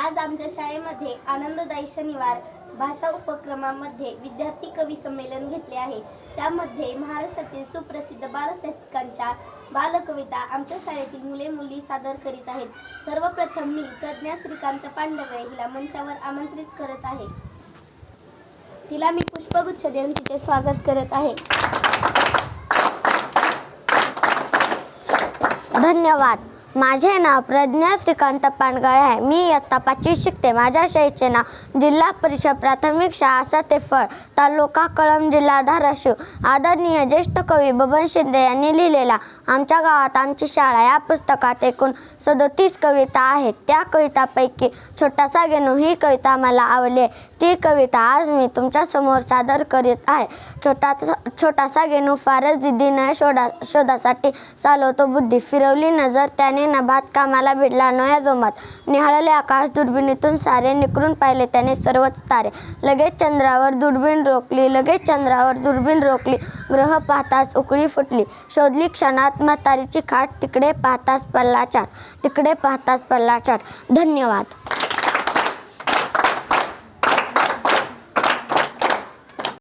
आज आमच्या शाळेमध्ये आनंददायी शनिवार भाषा उपक्रमामध्ये विद्यार्थी कवी संमेलन घेतले आहे. त्यामध्ये महाराष्ट्रातील सुप्रसिद्ध बालसाहित्यिकांच्या बालकविता आमच्या शाळेतील मुले मुली सादर करीत आहेत. सर्वप्रथम मी प्रज्ञा श्रीकांत पांडवे हिला मंचावर आमंत्रित करत आहे. तिला मी पुष्पगुच्छ देऊन तिचे स्वागत करत आहे. धन्यवाद. माझे नाव प्रज्ञा श्रीकांत पानगळे आहे. मी इयत्ता पाचवी शिकते. माझ्या शाळेचे नाव जिल्हा परिषद प्राथमिक शाळा सतेफळ तालुका कळम जिल्हा धाराशिव. आदरणीय ज्येष्ठ कवी बबन शिंदे यांनी लिहिलेला आमच्या गावात आमची शाळा या पुस्तकात एकूण सदोतीस कविता आहेत. त्या कवितापैकी छोटासा गेनू ही कविता मला आवडली आहे. ती कविता आज मी तुमच्यासमोर सादर करीत आहे. छोटासा छोटासा गेनू फारच जिद्दीनं शोधा शोधासाठी चालवतो बुद्धी. फिरवली नजर त्याने नभात कामाला भिडला नोया जोमात. निहाळले आकाश दुर्बिणीतून सारे निकरून पाहिले त्याने सर्वच तारे. लगेच चंद्रावर दुर्बीण रोखली लगेच चंद्रावर दुर्बीण रोखली. ग्रह पाहताच उकळी फुटली. शोधली क्षणात म्हातारीची खाट तिकडे पाहताच पल्लाचाट तिकडे पाहताच पल्लाचाट धन्यवाद.